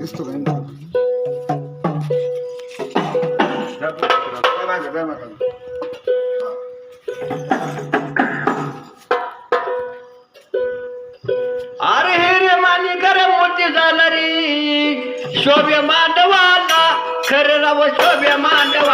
दिसतो अरे हे रे माने करे मोठी झाला रे शोभे मांडवाला खरे राव शोभे मांडवा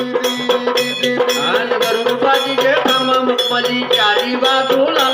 आणि गरुडपाची जे काम मुक्मली चारी बाजूला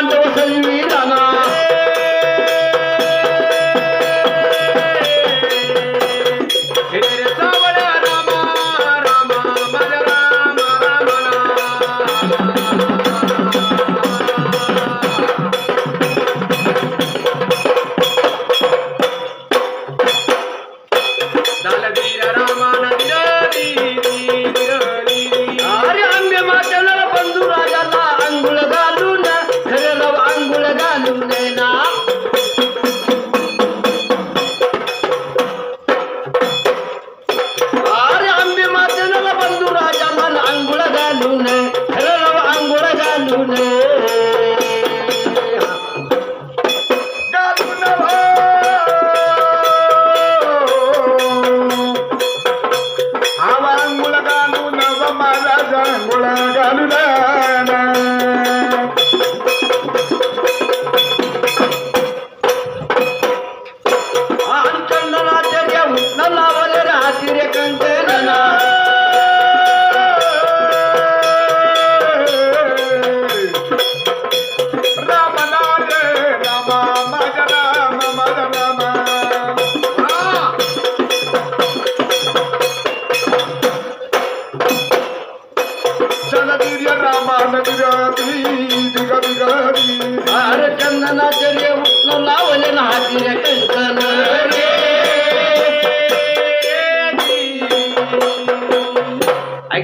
ஆண்டவர் செய்வீர் नाचले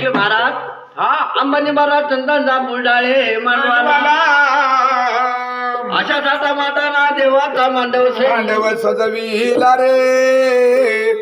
महाराज हा अंबानी महाराज चंदनचा बुलडाळे मांडवाला. अशा साता माताना देवाचा मांडव मांडव सजविला रे.